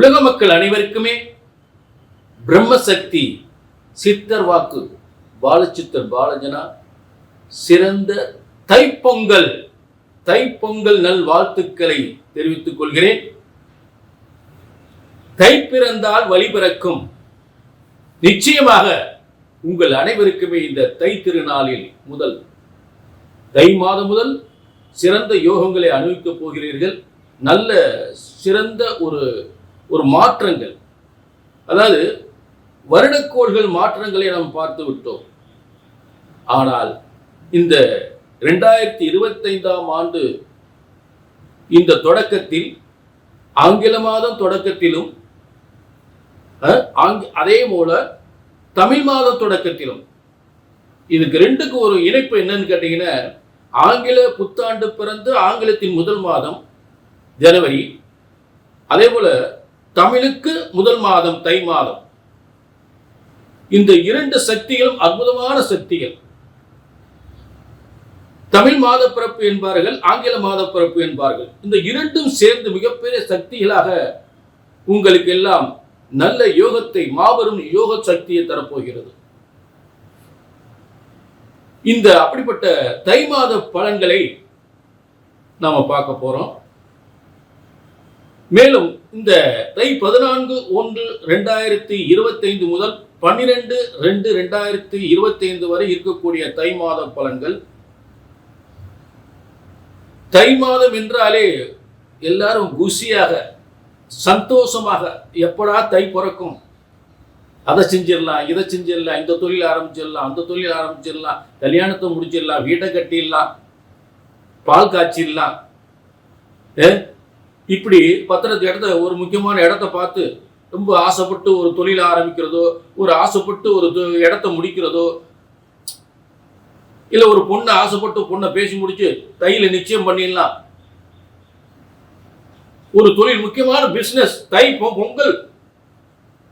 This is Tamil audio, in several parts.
உலக மக்கள் அனைவருக்குமே பிரம்மசக்தி சித்தர் வாக்கு. பாலச்சித்தர் பாலஜனா சிறந்த தைப்பொங்கல் தைப்பொங்கல் நல் வாழ்த்துக்களை தெரிவித்துக் கொள்கிறேன். தை பிறந்தால் வழி பிறக்கும். நிச்சயமாக உங்கள் அனைவருக்குமே இந்த தை திருநாளில் முதல் தை மாதம் முதல் சிறந்த யோகங்களை அனுபவிக்கப் போகிறீர்கள். நல்ல சிறந்த ஒரு ஒரு மாற்றங்கள். அதாவது வருடக்கோள்கள் மாற்றங்களை நாம் பார்த்து விட்டோம். ஆனால் இந்த ரெண்டாயிரத்தி இருபத்தைந்தாம் ஆண்டு இந்த தொடக்கத்தில் ஆங்கில மாதம் தொடக்கத்திலும் அஹ், அதே போல தமிழ் மாத தொடக்கத்திலும். இதுக்கு ரெண்டுக்கு ஒரு இணைப்பு என்னன்னு கேட்டீங்கன்னா ஆங்கில புத்தாண்டு பிறந்து ஆங்கிலத்தின் முதல் மாதம் ஜனவரி. அதே போல தமிழுக்கு முதல் மாதம் தை மாதம். இந்த இரண்டு சக்திகளும் அற்புதமான சக்திகள். தமிழ் மாத பிறப்பு என்பார்கள் ஆங்கில மாத பிறப்பு என்பார்கள். இந்த இரண்டும் சேர்ந்து மிகப்பெரிய சக்திகளாக உங்களுக்கு எல்லாம் நல்ல யோகத்தை மாபெரும் யோக சக்தியை தரப்போகிறது. இந்த அப்படிப்பட்ட தை மாத பலன்களை நாம பார்க்க போறோம். மேலும் இந்த தை பதினான்கு ஒன்று ரெண்டாயிரத்தி இருபத்தைந்து முதல் பன்னிரெண்டு ரெண்டு ரெண்டாயிரத்தி இருபத்தைந்து வரை இருக்கக்கூடிய தை மாத பலன்கள். தை மாதம் என்றாலே எல்லாரும் குஷியாக சந்தோஷமாக எப்படா தை பிறக்கும்? அதை செஞ்சிடலாம் இதை செஞ்சிடலாம் இந்த தொழில் ஆரம்பிச்சிடலாம் அந்த தொழில் ஆரம்பிச்சிடலாம் கல்யாணத்தை முடிச்சிடலாம் வீட்டை கட்டிடலாம் பால் காய்ச்சிடலாம். இப்படி பத்திரத்து இடத்த ஒரு முக்கியமான இடத்த பார்த்து ரொம்ப ஆசைப்பட்டு ஒரு தொழில் ஆரம்பிக்கிறதோ ஒரு ஆசைப்பட்டு ஒரு இடத்த முடிக்கிறதோ இல்ல ஒரு பொண்ணை ஆசைப்பட்டு பொண்ணை பேசி முடிச்சு தையில நிச்சயம் பண்ணிடலாம். ஒரு தொழில் முக்கியமான பிசினஸ் தை பொ- பொங்கல்.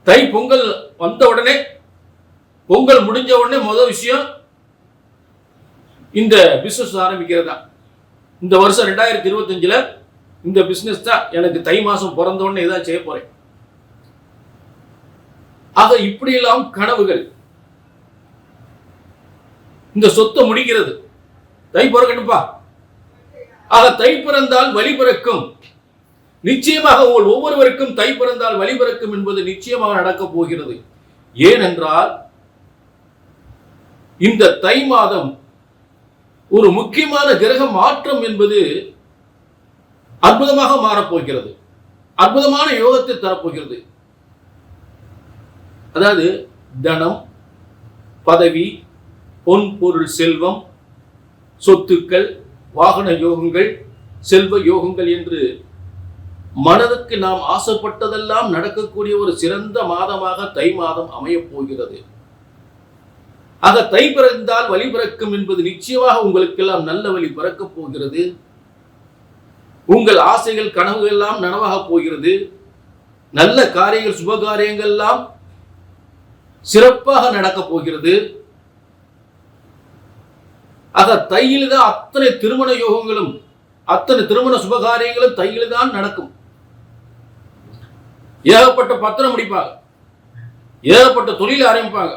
தை பொங்கல் வந்த உடனே பொங்கல் முடிஞ்ச உடனே முதல் விஷயம் இந்த பிசினஸ் ஆரம்பிக்கிறது தான் இந்த வருஷம் ரெண்டாயிரத்தி இருபத்தஞ்சில் இந்த பிசினஸ் தான் எனக்கு தை மாசம் பிறந்த உடனே இதான் செய்ய போறேன். ஆக இப்படியெல்லாம் கனவுகள். இந்த சொத்தை முடிக்கிறது தை பிறக்கட்டும்பா. ஆக தை பிறந்தால் வழி பிறக்கும். நிச்சயமாக உங்கள் ஒவ்வொருவருக்கும் தை பிறந்தால் வழி பிறக்கும் என்பது நிச்சயமாக நடக்கப் போகிறது. ஏனென்றால் இந்த தை மாதம் ஒரு முக்கியமான கிரக மாற்றம் என்பது அற்புதமாக மாறப்போகிறது. அற்புதமான யோகத்தை தரப்போகிறது. அதாவது தனம் பதவி பொன் பொருள் செல்வம் சொத்துக்கள் வாகன யோகங்கள் செல்வ யோகங்கள் என்று மனதுக்கு நாம் ஆசைப்பட்டதெல்லாம் நடக்கக்கூடிய ஒரு சிறந்த மாதமாக தை மாதம் அமையப் போகிறது. ஆக தை பிறந்தால் வழி பிறக்கும் என்பது நிச்சயமாக உங்களுக்கெல்லாம் நல்ல வழி பிறக்கப் போகிறது. உங்கள் ஆசைகள் கனவுகள் எல்லாம் நனவாக போகிறது. நல்ல காரியங்கள் சுப காரியங்கள் எல்லாம் சிறப்பாக நடக்கப் போகிறது. ஆக தையில் தான் அத்தனை திருமண யோகங்களும் அத்தனை திருமண சுபகாரியங்களும் தையில் தான் நடக்கும். ஏகப்பட்ட பத்திரம் முடிப்பாங்க. ஏகப்பட்ட தொழில் ஆரம்பிப்பாங்க.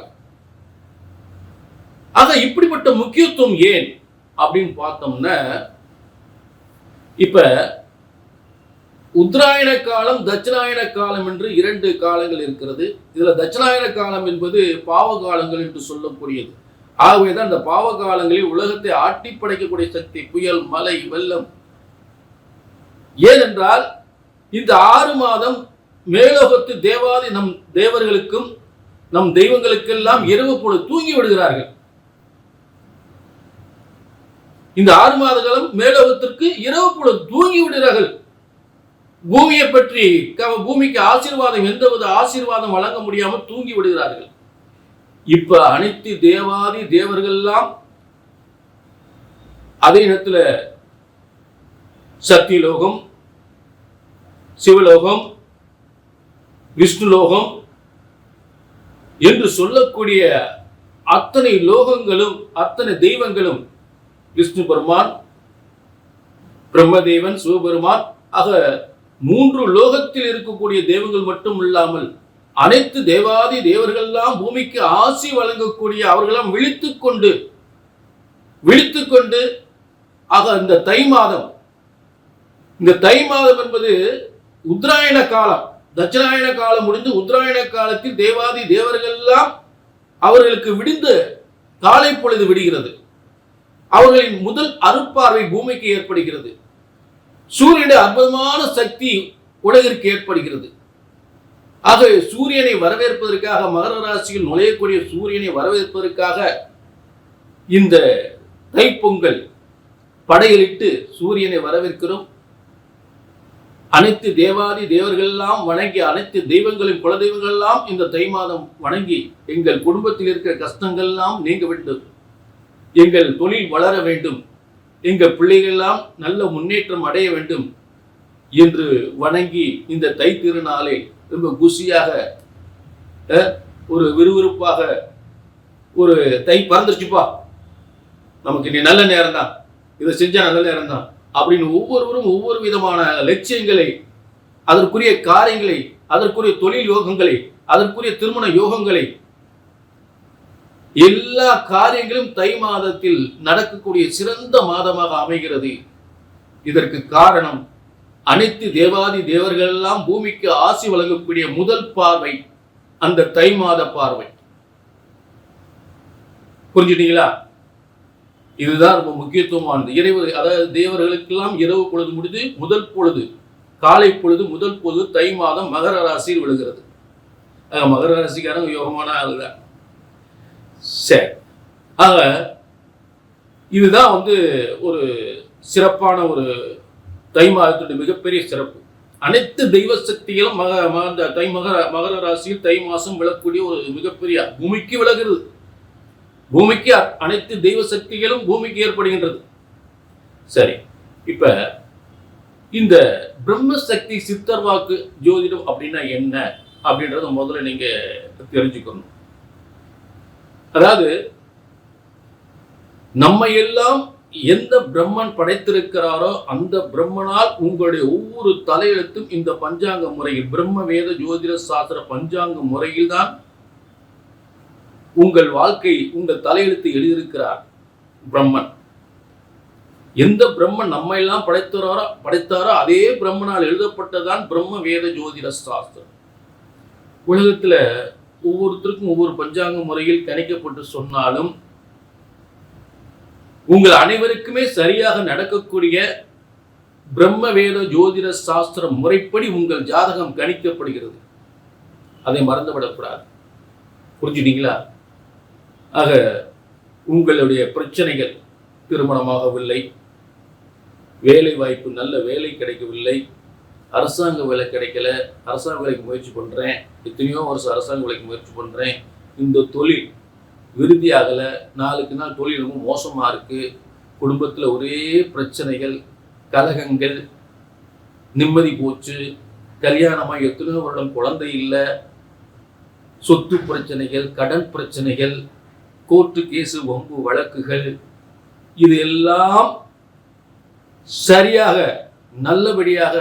ஆக இப்படிப்பட்ட முக்கியத்துவம் ஏன் அப்படின்னு பார்த்தோம்னா இப்ப உத்தராயண காலம் தட்சிணாயன காலம் என்று இரண்டு காலங்கள் இருக்கிறது. இதுல தட்சிணாயன காலம் என்பது பாவ காலங்கள் என்று சொல்லக்கூடியது. ஆகவேதான் அந்த பாவ காலங்களில் உலகத்தை ஆட்டி படைக்கக்கூடிய சக்தி புயல் மலை வெள்ளம். ஏனென்றால் இந்த ஆறு மாதம் மேலோகத்து தேவாதி நம் தேவர்களுக்கும் நம் தெய்வங்களுக்கெல்லாம் இரவு போல தூங்கி விடுகிறார்கள். இந்த ஆறு மாத காலம் மேலோகத்திற்கு இரவு போல தூங்கி விடுகிறார்கள். பூமியை பற்றி பூமிக்கு ஆசீர்வாதம் எந்தவித ஆசீர்வாதம் வழங்க முடியாமல் தூங்கி விடுகிறார்கள். இப்ப அனைத்து தேவாதி தேவர்கள் எல்லாம் அதே நேரத்தில் சத்தியலோகம் சிவலோகம் விஷ்ணுலோகம் என்று சொல்லக்கூடிய அத்தனை லோகங்களும் அத்தனை தெய்வங்களும் விஷ்ணு பெருமான் பிரம்மதேவன் சிவபெருமான் ஆக மூன்று லோகத்தில் இருக்கக்கூடிய தெய்வங்கள் மட்டும் இல்லாமல் அனைத்து தேவாதி தேவர்கள்லாம் பூமிக்கு ஆசி வழங்கக்கூடிய அவர்களாம் விழித்துக் கொண்டு விழித்துக் கொண்டு ஆக இந்த தை மாதம் இந்த தை மாதம் என்பது உத்தராயண காலம் தட்சிணாயண காலம் முடிந்து உத்தராயண காலத்தில் தேவாதி தேவர்கள் எல்லாம் அவர்களுக்கு விடிந்து காலை பொழுது விடுகிறது. அவர்களின் முதல் அருட்பார்வை பூமிக்கு ஏற்படுகிறது. சூரியனுடைய அற்புதமான சக்தி உலகிற்கு ஏற்படுகிறது. ஆகவே சூரியனை வரவேற்பதற்காக மகர ராசியில் நுழையக்கூடிய சூரியனை வரவேற்பதற்காக இந்த தைப்பொங்கல் படையலிட்டு சூரியனை வரவேற்கிறோம். அனைத்து தேவாதி தேவர்கள் எல்லாம் வணங்கி அனைத்து தெய்வங்களின் குலதெய்வங்கள் எல்லாம் இந்த தை மாதம் வணங்கி எங்கள் குடும்பத்தில் இருக்கிற கஷ்டங்கள் எல்லாம் நீங்க வேண்டும் எங்கள் தொழில் வளர வேண்டும். எங்கள் பிள்ளைகள் எல்லாம் நல்ல முன்னேற்றம் அடைய வேண்டும் என்று வணங்கி இந்த தை திருநாளை ரொம்ப குசியாக அஹ், ஒரு விறுவிறுப்பாக ஒரு தை பறந்துருச்சுப்பா. நமக்கு நீ நல்ல நேரம் தான் இதை செஞ்சா நல்ல நேரம் தான் அப்படின்னு ஒவ்வொருவரும் ஒவ்வொரு விதமான லட்சியங்களை அதற்குரிய காரியங்களை அதற்குரிய தொழில் யோகங்களை அதற்குரிய திருமண யோகங்களை எல்லா காரியங்களும் தை மாதத்தில் நடக்கக்கூடிய சிறந்த மாதமாக அமைகிறது. இதற்கு காரணம் அனைத்து தேவாதி தேவர்கள் எல்லாம் பூமிக்கு ஆசி வழங்கக்கூடிய முதல் பார்வை அந்த தை மாத பார்வை. புரிஞ்சுட்டீங்களா? இதுதான் ரொம்ப முக்கியத்துவமானது. இறைவர் அதாவது தேவர்களுக்கெல்லாம் இரவு பொழுது முடிந்து முதல் பொழுது காலை பொழுது முதல் பொழுது தை மாதம் மகர ராசியில் விழுகிறது. மகர ராசிக்காரங்க யோகமான ஆளுதான் சரி. ஆக இதுதான் வந்து ஒரு சிறப்பான ஒரு தை மாதத்துடைய மிகப்பெரிய சிறப்பு. அனைத்து தெய்வ சக்திகளும் மக மகந்த அந்த தை மகர மகர ராசியில் தை மாதம் விழக்கூடிய ஒரு மிகப்பெரிய பூமிக்கு விலகிறது பூமிக்கு அனைத்து தெய்வ சக்திகளும் பூமிக்கு ஏற்படுகின்றது. சரி இப்ப இந்த பிரம்மசக்தி சித்தர்வாக்கு சித்தர் வாக்கு ஜோதிடம் அப்படின்னா என்ன? அப்படின்றத முதல்ல நீங்க தெரிஞ்சுக்கணும். அதாவது நம்ம எல்லாம் எந்த பிரம்மன் படைத்திருக்கிறாரோ அந்த பிரம்மனால் உங்களுடைய ஒவ்வொரு தலையெழுத்தும் இந்த பஞ்சாங்க முறையில் பிரம்ம வேத ஜோதிட சாஸ்திர பஞ்சாங்க முறையில் தான் உங்கள் வாழ்க்கை உங்கள் தலையெழுத்து எழுதியிருக்கிறார் பிரம்மன். எந்த பிரம்மன் நம்ம எல்லாம் படைத்தாரோ படைத்தாரோ அதே பிரம்மனால் எழுதப்பட்டதான் பிரம்ம வேத ஜோதிட சாஸ்திரம். உலகத்துல ஒவ்வொருத்தருக்கும் ஒவ்வொரு பஞ்சாங்க முறையில் கணிக்கப்பட்டு சொன்னாலும் உங்கள் அனைவருக்குமே சரியாக நடக்கக்கூடிய பிரம்ம வேத ஜோதிட சாஸ்திர முறைப்படி உங்கள் ஜாதகம் கணிக்கப்படுகிறது. அதை மறந்துவிடக்கூடாது. புரிஞ்சுட்டீங்களா? ஆக உங்களுடைய பிரச்சனைகள் திருமணமாகவில்லை. வேலை வாய்ப்பு நல்ல வேலை கிடைக்கவில்லை. அரசாங்க வேலை கிடைக்கல அரசாங்க வேலைக்கு முயற்சி பண்ணுறேன் எத்தனையோ வருஷம் அரசாங்க வேலைக்கு முயற்சி பண்ணுறேன் இந்த தொழில் விருதி ஆகலை நாளுக்கு நாள் தொழில் ரொம்ப மோசமாக இருக்குது குடும்பத்தில் ஒரே பிரச்சனைகள் கலகங்கள் நிம்மதி போச்சு. கல்யாணமாக எத்தனையோ வருடம் குழந்தை இல்லை. சொத்து பிரச்சனைகள் கடன் பிரச்சனைகள் கோர்ட்டு கேஸு வம்பு வழக்குகள் இது எல்லாம் சரியாக நல்லபடியாக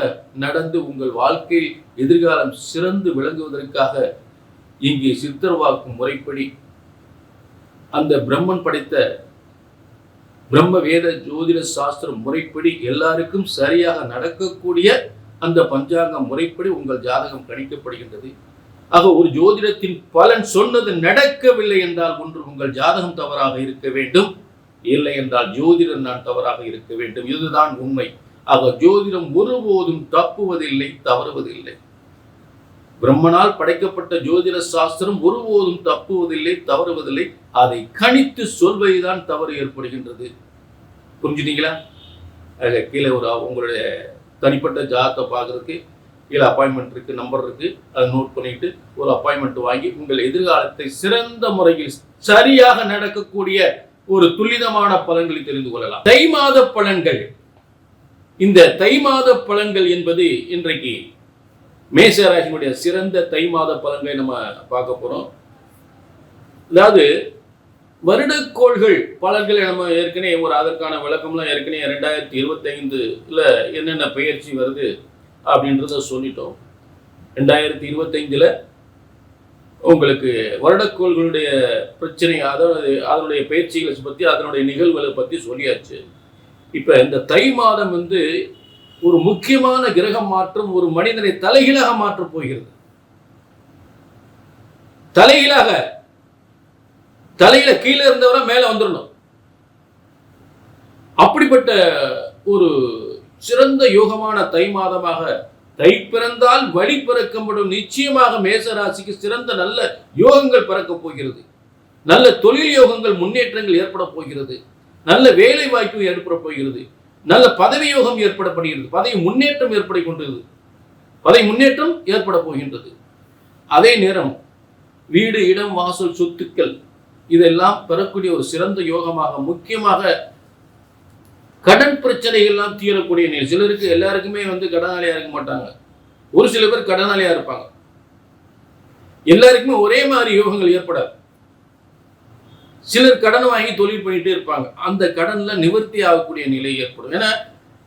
நடந்து உங்கள் வாழ்க்கையில் எதிர்காலம் சிறந்து விளங்குவதற்காக இங்கே சித்தர்வாக்கும் முறைப்படி அந்த பிரம்மன் படைத்த பிரம்ம வேத ஜோதிட சாஸ்திர முறைப்படி எல்லாருக்கும் சரியாக நடக்கக்கூடிய அந்த பஞ்சாங்க முறைப்படி உங்கள் ஜாதகம் கணிக்கப்படுகின்றது. ஆக ஒரு ஜோதிடத்தின் பலன் சொன்னது நடக்கவில்லை என்றால் ஒன்று உங்கள் ஜாதகம் தவறாக இருக்க வேண்டும். இல்லை என்றால் ஜோதிடம் நான் தவறாக இருக்க வேண்டும். இதுதான் உண்மை. ஆக ஜோதிடம் ஒருபோதும் தப்புவதில்லை தவறுவதில்லை. பிரம்மனால் படைக்கப்பட்ட ஜோதிட சாஸ்திரம் ஒருபோதும் தப்புவதில்லை தவறுவதில்லை. அதை கணித்து சொல்வதுதான் தவறு ஏற்படுகின்றது. புரிஞ்சுட்டீங்களா? ஆக கீழே ஒரு உங்களுடைய தனிப்பட்ட ஜாதத்தை பார்க்கறதுக்கு கீழே அப்பாயின்மெண்ட் இருக்கு நம்பர் இருக்கு. அதை நோட் பண்ணிட்டு ஒரு அப்பாயின்மெண்ட் வாங்கி உங்கள் எதிர்காலத்தை சிறந்த முறையில் சரியாக நடக்கக்கூடிய ஒரு துல்லிதமான பலன்களை தெரிந்து கொள்ளலாம். தை மாத பலன்கள். இந்த தை மாத பலன்கள் என்பது இன்றைக்கு மேசராசினுடைய சிறந்த தை மாத பலன்களை நம்ம பார்க்க போறோம். அதாவது வருடக்கோள்கள் பலன்களை நம்ம ஏற்கனவே ஒரு அதற்கான விளக்கம்லாம் ஏற்கனவே ரெண்டாயிரத்தி இருபத்தைந்துல என்னென்ன பயிற்சி வருது அப்படின்றத சொல்லிட்டோம். ரெண்டாயிரத்தி இருபத்தைந்தில் உங்களுக்கு வருடக்கோள்களுடைய பிரச்சனை அதாவது அதனுடைய பயிற்சிகளை பற்றி அதனுடைய நிகழ்வுகளை பற்றி சொல்லியாச்சு. இப்போ இந்த தை மாதம் வந்து ஒரு முக்கியமான கிரக மாற்றம் ஒரு மனிதனை தலைகீழாக மாற்றப் போகிறது. தலைகீழாக. தலையில கீழே இருந்தவரை மேல வந்துடணும் அப்படிப்பட்ட ஒரு சிறந்த யோகமான தை மாதமாக தை பிறந்தால் வழி பிறக்கப்படும். நிச்சயமாக மேச ராசிக்கு சிறந்த நல்ல யோகங்கள் பிறக்கப் போகிறது. நல்ல தொழில் யோகங்கள் முன்னேற்றங்கள் ஏற்பட போகிறது. நல்ல வேலை வாய்ப்பு ஏற்பட போகிறது. நல்ல பதவி யோகம் ஏற்படப்படுகிறது. பதவி முன்னேற்றம் ஏற்பட கொண்டது பதவி முன்னேற்றம் ஏற்பட போகின்றது. அதே நேரம் வீடு இடம் வாசல் சொத்துக்கள் இதெல்லாம் பெறக்கூடிய ஒரு சிறந்த யோகமாக முக்கியமாக கடன் பிரச்சனைகள்லாம் தீரக்கூடிய நிலை. சிலருக்கு எல்லாருக்குமே வந்து கடனாளியாக இருக்க மாட்டாங்க. ஒரு சில பேர் கடனாளியாக இருப்பாங்க. எல்லாருக்குமே ஒரே மாதிரி யோகங்கள் ஏற்படாது. சிலர் கடன் வாங்கி தொழில் பண்ணிட்டே இருப்பாங்க. அந்த கடன்ல நிவர்த்தி ஆகக்கூடிய நிலை ஏற்படும். ஏன்னா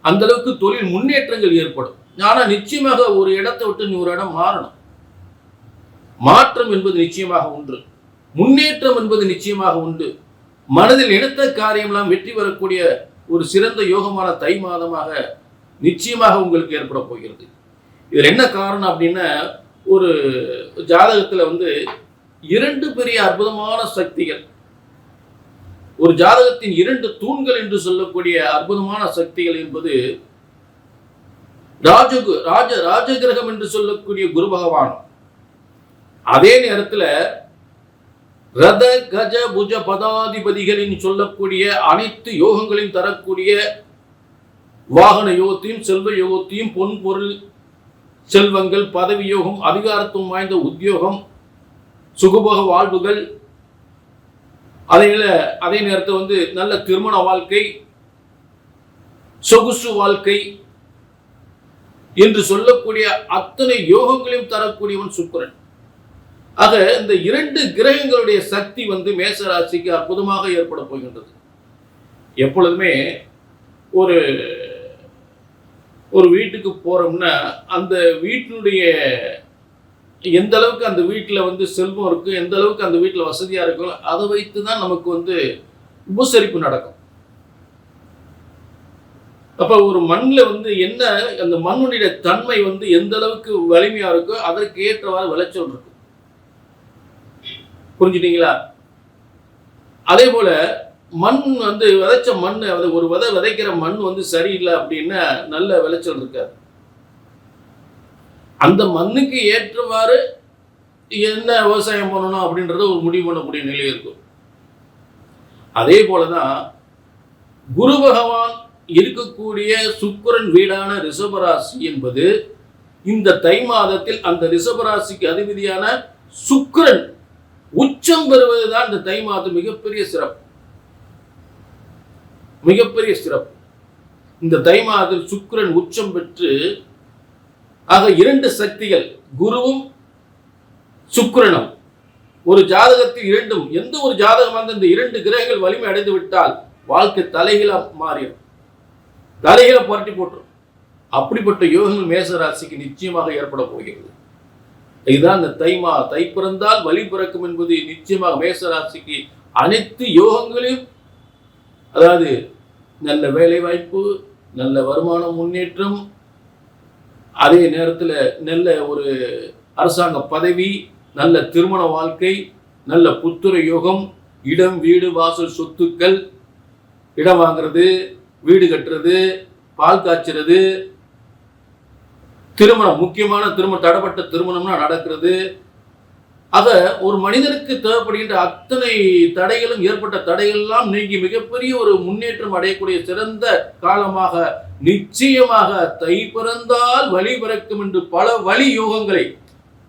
அந்த அளவுக்கு தொழில் முன்னேற்றங்கள் ஏற்படும். ஆனா நிச்சயமாக ஒரு இடத்தை விட்டு இன்னொரு இடம் மாறணும். மாற்றம் என்பது நிச்சயமாக உண்டு முன்னேற்றம் என்பது நிச்சயமாக உண்டு. மனதில் எடுத்த காரியம்லாம் வெற்றி பெறக்கூடிய ஒரு சிறந்த யோகமான தை மாதமாக நிச்சயமாக உங்களுக்கு ஏற்பட போகிறது. இதில் என்ன காரணம் அப்படின்னா ஒரு ஜாதகத்தில் வந்து இரண்டு பெரிய அற்புதமான சக்திகள் ஒரு ஜாதகத்தின் இரண்டு தூண்கள் என்று சொல்லக்கூடிய அற்புதமான சக்திகள் என்பது ராஜ ராஜ ராஜகிரகம் என்று சொல்லக்கூடிய குரு பகவான் அதே நேரத்தில் ரத கஜ புஜ பதாதிபதிகளின் சொல்லக்கூடிய அனைத்து யோகங்களையும் தரக்கூடிய வாகன யோகத்தையும் செல்வ யோகத்தையும் பொன் பொருள் செல்வங்கள் பதவி யோகம் அதிகாரத்துவம் வாய்ந்த உத்தியோகம் சுகபோக வாழ்வுகள் அதே அதே நேரத்தில் வந்து நல்ல திருமண வாழ்க்கை சொகுசு வாழ்க்கை என்று சொல்லக்கூடிய அத்தனை யோகங்களையும் தரக்கூடியவன் சுக்கரன். ஆக இந்த இரண்டு கிரகங்களுடைய சக்தி வந்து மேச ராசிக்கு அற்புதமாக ஏற்பட போகின்றது. எப்பொழுதுமே ஒரு ஒரு வீட்டுக்கு போறோம்னா அந்த வீட்டினுடைய எந்த அளவுக்கு அந்த வீட்டில் வந்து செல்வம் இருக்கும் எந்த அளவுக்கு அந்த வீட்டில் வசதியாக இருக்கும் அதை வைத்து தான் நமக்கு வந்து உபசரிப்பு நடக்கும். அப்போ ஒரு மண்ணில் வந்து என்ன அந்த மண்ணுடைய தன்மை வந்து எந்த அளவுக்கு வலிமையா இருக்கோ அதற்கு ஏற்றவாறு விளைச்சல் இருக்கும் புரிஞ்சுட்டீங்களா? அதே போல மண் வந்து விதைச்ச மண் அது ஒரு விதை விதைக்கிற மண் வந்து சரியில்லை அப்படின்னா நல்ல விளைச்சல் இருக்காது. அந்த மண்ணுக்கு ஏற்றவாறு என்ன விவசாயம் பண்ணணும் அப்படின்றத ஒரு முடிவு பண்ணக்கூடிய நிலை இருக்கும். அதே போலதான் குரு பகவான் இருக்கக்கூடிய சுக்கரன் வீடான ரிஷபராசி என்பது இந்த தை மாதத்தில் அந்த ரிஷபராசிக்கு அதிபதியான சுக்கரன் உச்சம் பெறுவதுதான் இந்த தை மாதம் மிகப்பெரிய சிறப்பு. மிகப்பெரிய சிறப்பு. இந்த தை மாதத்தில் சுக்கிரன் உச்சம் பெற்று ஆக இரண்டு சக்திகள் குருவும் சுக்கிரனும். ஒரு ஜாதகத்தில் இரண்டும் எந்த ஒரு ஜாதகம் வந்து இந்த இரண்டு கிரகங்கள் வலிமை அடைந்து விட்டால் வாழ்க்கை தலைகளை மாறிடும். தலைகீழ புரட்டி போட்டுரும். அப்படிப்பட்ட யோகங்கள் மேச ராசிக்கு நிச்சயமாக ஏற்பட போகிறது. இதுதான் இந்த தைமா தை பிறந்தால் வழி பிறக்கும் என்பது நிச்சயமாக மேச ராசிக்கு அனைத்து யோகங்களையும் அதாவது நல்ல வேலை வாய்ப்பு நல்ல வருமான முன்னேற்றம் அதே நேரத்தில் நல்ல ஒரு அரசாங்க பதவி நல்ல திருமண வாழ்க்கை நல்ல புத்துர யோகம் இடம் வீடு வாசல் சொத்துக்கள் இடம் வாங்குறது வீடு கட்டுறது பால் காய்ச்சறது திருமணம் முக்கியமான திருமணம் தடப்பட்ட திருமணம்னா நடக்கிறது. அதை ஒரு மனிதனுக்கு தேவைப்படுகின்ற அத்தனை தடைகளும் ஏற்பட்ட தடைகள்லாம் நீங்கி மிகப்பெரிய ஒரு முன்னேற்றம் அடையக்கூடிய சிறந்த காலமாக நிச்சயமாக தை பிறந்தால் வழி பிறக்கும் என்று பல வழி யோகங்களை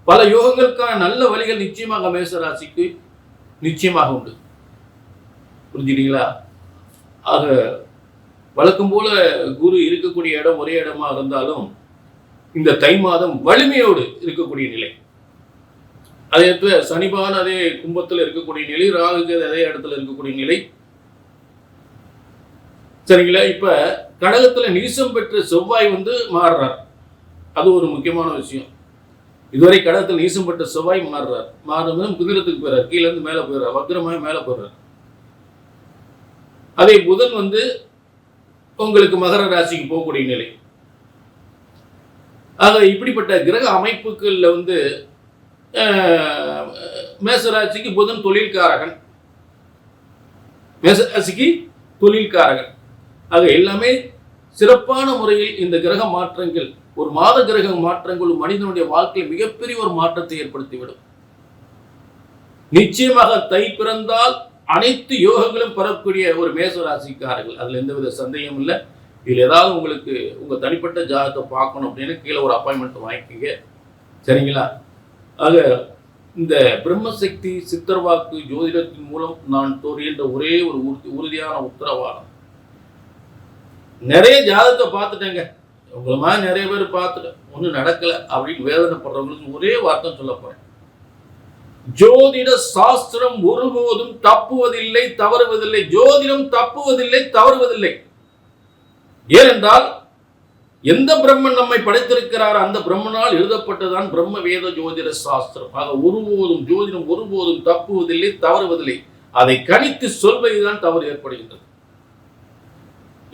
பல யோகங்களுக்கான நல்ல வழிகள் நிச்சயமாக மேசராசிக்கு நிச்சயமாக உண்டு. புரிஞ்சுட்டீங்களா ஆக வழக்கம் போல குரு இருக்கக்கூடிய இடம் ஒரே இடமா இருந்தாலும் இந்த தை மாதம் வலிமையோடு இருக்கக்கூடிய நிலை. அதே இடத்துல சனிபான் அதே கும்பத்தில் இருக்கக்கூடிய நிலை ராகுக்கு அதே இடத்துல இருக்கக்கூடிய நிலை. சரிங்களா? இப்ப கடகத்துல நீசம் பெற்ற செவ்வாய் வந்து மாறுறார். அது ஒரு முக்கியமான விஷயம். இதுவரை கடகத்தில் நீசம்பட்ட செவ்வாய் மாறுறார். மாறும்போது குதிரத்துக்கு போயிறார். கீழே இருந்து மேலே போயிடுறார் வக்ரமாக மேலே போயிடுறார் அதே புதன் வந்து உங்களுக்கு மகர ராசிக்கு போகக்கூடிய நிலை. ஆக இப்படிப்பட்ட கிரக அமைப்புகளில் வந்து மேசராசிக்கு புதன் தொழில்காரகன். மேசராசிக்கு தொழில்காரகன். ஆக எல்லாமே சிறப்பான முறையில் இந்த கிரக மாற்றங்கள் ஒரு மாத கிரக மாற்றங்கள் மனிதனுடைய வாழ்க்கையில் மிகப்பெரிய ஒரு மாற்றத்தை ஏற்படுத்திவிடும். நிச்சயமாக தை பிறந்தால் அனைத்து யோகங்களும் பெறக்கூடிய ஒரு மேச ராசிக்காரர்கள் அதுல எந்தவித சந்தேகம் இல்லை. இதில் ஏதாவது உங்களுக்கு உங்க தனிப்பட்ட ஜாதகத்தை பார்க்கணும் அப்படின்னு கீழே ஒரு அப்பாயின்மெண்ட் வாங்கிக்கோங்க. சரிங்களா? ஆக இந்த பிரம்மசக்தி சித்தர்வாக்கு ஜோதிடத்தின் மூலம் நான் தோறுகின்ற ஒரே ஒரு உறுதி உறுதியான உத்தரவாதம். நிறைய ஜாதகத்தை பார்த்துட்டேங்க. உங்களை மாதிரி நிறைய பேர் பார்த்துட்டேன் ஒன்றும் நடக்கலை அப்படின்னு வேதனைப்படுறவங்களுக்கு ஒரே வார்த்தை சொல்ல போறேன். ஜோதிட சாஸ்திரம் ஒருபோதும் தப்புவதில்லை தவறுவதில்லை. ஜோதிடம் தப்புவதில்லை தவறுவதில்லை. ஏனென்றால் எந்த பிரம்மன் நம்மை படைத்திருக்கிறார் அந்த பிரம்மனால் எழுதப்பட்டதான் பிரம்ம வேத ஜோதிட சாஸ்திரம். ஆக ஒருபோதும் ஜோதிடம் ஒருபோதும் தப்புவதில்லை தவறுவதில்லை. அதை கணித்து சொல்வதுதான் தவறு ஏற்படுகின்றது.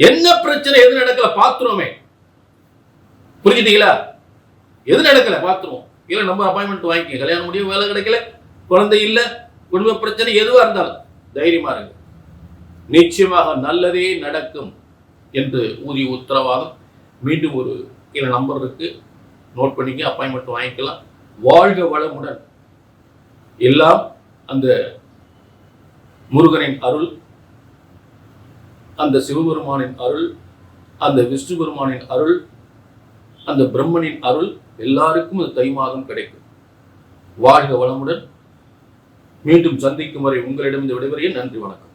என்ன பிரச்சனை எது நடக்கல பாத்துருவோமே. புரிஞ்சுட்டீங்களா? எது நடக்கல பாத்துருவோம். இல்ல நம்ம அப்பாயின்மெண்ட் வாங்கிக்க கல்யாணம் முடியும் வேலை கிடைக்கல குழந்தை இல்ல குடும்ப பிரச்சனை எதுவா இருந்தாலும் தைரியமா இருங்க. நிச்சயமாக நல்லதே நடக்கும் என்று ஊதிய உத்தரவாதம். மீண்டும் ஒரு கீழே நம்பர் இருக்கு. நோட் பண்ணிக்க அப்பாயின்மெண்ட் வாங்கிக்கலாம். வாழ்க வளமுடன். எல்லாம் அந்த முருகனின் அருள். அந்த சிவபெருமானின் அருள் அந்த விஷ்ணு பெருமானின் அருள் அந்த பிரம்மனின் அருள் எல்லாருக்கும் அது தை மாதம் கிடைக்கும். வாழ்க வளமுடன். மீண்டும் சந்திக்கும் வரை உங்களிடம் இந்த விடைபெறுகிறேன். நன்றி வணக்கம்.